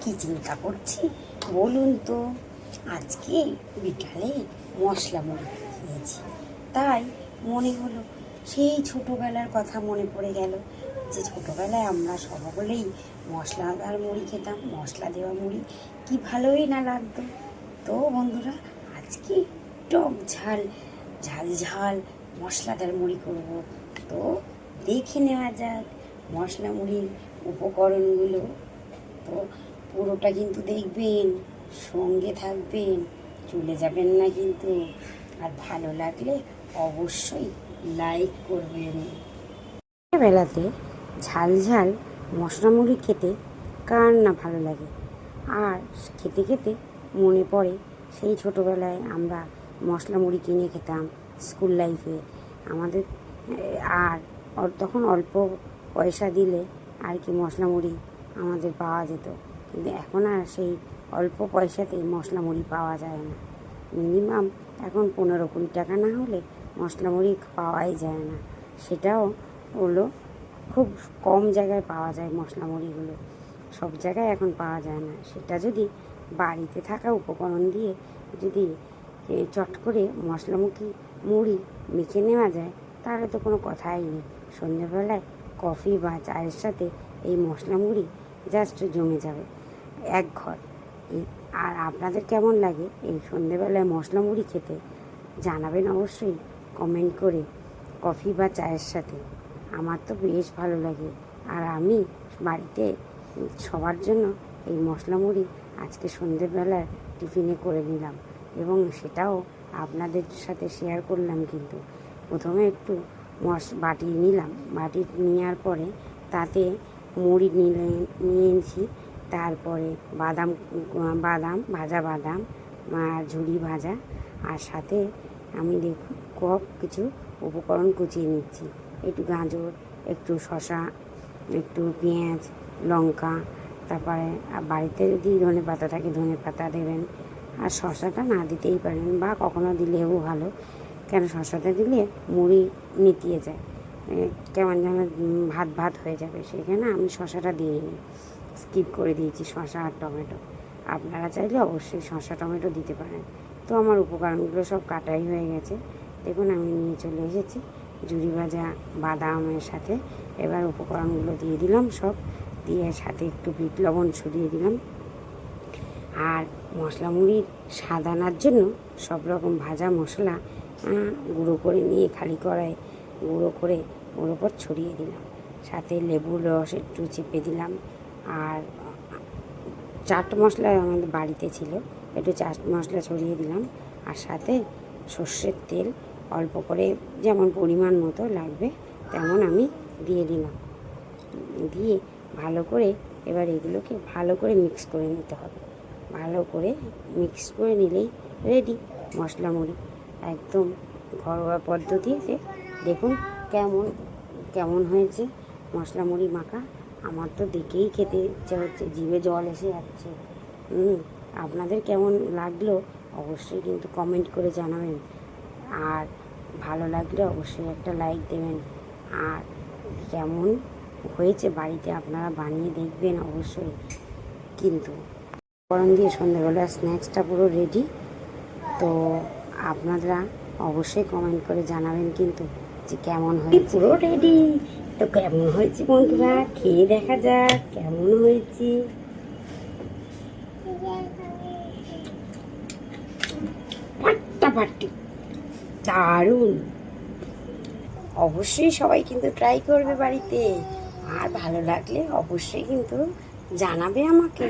কি চিন্তা করছি? বলুন তো, আজকে বিকালে মশলা মুড়ি খেয়েছি। তাই মনে হলো সেই ছোটোবেলার কথা মনে পড়ে গেল। যে ছোটোবেলায় আমরা সকলেই মশলাদার মুড়ি খেতাম, মশলা দেওয়া মুড়ি কি ভালোই না লাগতো। তো বন্ধুরা, আজকে টক ঝাল ঝাল ঝাল মশলাদার মুড়ি করব। তো দেখে নেওয়া যাক মশলা মুড়ির উপকরণগুলো। তো পুরোটা কিন্তু দেখবেন, সঙ্গে থাকবেন, চলে যাবেন না কিন্তু। আর ভালো লাগলে অবশ্যই লাইক করবেন। বেলাতে ঝাল ঝাল মশলা মুড়ি খেতে কার না ভালো লাগে? আর খেতে খেতে মনে পড়ে সেই ছোটোবেলায় আমরা মশলা মুড়ি কিনে খেতাম স্কুল লাইফে আমাদের, আর তখন অল্প পয়সা দিলে আর কি মশলা মুড়ি আমাদের পাওয়া যেত। কিন্তু এখন আর সেই অল্প পয়সাতে মশলা মুড়ি পাওয়া যায় না। মিনিমাম এখন পনেরো কুড়ি টাকা না হলে মশলা মুড়ি পাওয়াই যায় না। সেটাও হলো খুব কম জায়গায় পাওয়া যায় মশলা মুড়িগুলো সব জায়গায় এখন পাওয়া যায় না। সেটা যদি বাড়িতে থাকা উপকরণ দিয়ে যদি চট করে মশলামুখী মুড়ি মেখে নেওয়া যায়, তাহলে তো কোনো কথাই নেই। সন্ধ্যেবেলায় কফি বা চায়ের সাথে এই মশলা মুড়ি জাস্ট জমে যাবে। এক ঘর। এই, আর আপনাদের কেমন লাগে? এই সন্ধেবেলায় মশলা মুড়ি খেতে জানাবেন অবশ্যই কমেন্ট করে কফি বা চায়ের সাথে। আমার তো বেশ ভালো লাগে। আর আমি বাড়িতে সবার জন্য এই মশলা মুড়ি আজকে সন্ধ্যেবেলার টিফিনে করে নিলাম এবং সেটাও আপনাদের সাথে শেয়ার করলাম কিন্তু। প্রথমে একটু মশ, বাটি নিলাম। বাটি নেওয়ার পরে তাতে মুড়ি নিলে নিয়েছি তারপরে বাদাম বাদাম, ভাজা বাদাম ঝুড়ি ভাজা, আর সাথে আমি দেখুন কপ কিছু উপকরণ কুচিয়ে নিচ্ছি। একটু গাজর, একটু শসা, একটু পেঁয়াজ, লঙ্কা, তারপরে বাড়িতে যদি ধনে পাতা থাকে ধনে পাতা দেবেন। আর শশাটা না দিতেই পারেন বা কখনো দিলেও ভালো। কেন শশাটা দিলে মুড়ি নিতিয়ে যায়। কেমন যেন ভাত ভাত হয়ে যাবে সেখানে আমি শসাটা দিইনি স্কিপ করে দিয়েছি শসা আর টমেটো। আপনারা চাইলে অবশ্যই শসা, টমেটো দিতে পারেন। তো আমার উপকরণগুলো সব কাটাই হয়ে গেছে। দেখুন, আমি নিয়ে চলে এসেছি জুড়ি ভাজা বাদামের সাথে। এবার উপকরণগুলো দিয়ে দিলাম সব। দিয়ে সাথে একটু বিট লবণ ছড়িয়ে দিলাম। আর মশলা মুড়ির স্বাদ আনার জন্য সব রকম ভাজা মশলা গুঁড়ো করে নিয়ে খালি কড়াই গুঁড়ো করে ওর ওপর ছড়িয়ে দিলাম। সাথে লেবুর রস একটু চেপে দিলাম। আর চাট মশলা আমাদের বাড়িতে ছিল। একটু চাট মশলা ছড়িয়ে দিলাম। আর সাথে সর্ষের তেল, অল্প করে যেমন পরিমাণ মতো লাগবে, তেমন আমি দিয়ে দিলাম। দিয়ে ভালো করে এবার এগুলোকে ভালো করে মিক্স করে নিতে হবে। ভালো করে মিক্স করে নিলেই রেডি মশলা মুড়ি। একদম ঘরোয়া পদ্ধতিতে দেখুন কেমন কেমন হয়েছে মশলা মুড়ি মাখা। আমার তো দেখেই খেতে ইচ্ছে হচ্ছে, জিভে জল এসে যাচ্ছে। হুম, আপনাদের কেমন লাগল অবশ্যই কিন্তু কমেন্ট করে জানাবেন। আর ভালো লাগলে অবশ্যই একটা লাইক দেবেন। আর কেমন হয়েছে বাড়িতে আপনারা বানিয়ে দেখবেন অবশ্যই। কিন্তু গরম দিয়ে সন্ধ্যাবেলা স্ন্যাক্সটা পুরো রেডি তো আপনারা অবশ্যই কমেন্ট করে জানাবেন কিন্তু যে কেমন হয়েছে। পুরো রেডি তো কেমন হয়েছে বন্ধুরা? খেয়ে দেখা যাক, কেমন হয়েছে? ফাটাফাটি দারুণ। অবশ্যই সবাই কিন্তু ট্রাই করবে বাড়িতে। আর ভালো লাগলে অবশ্যই কিন্তু জানাবে আমাকে।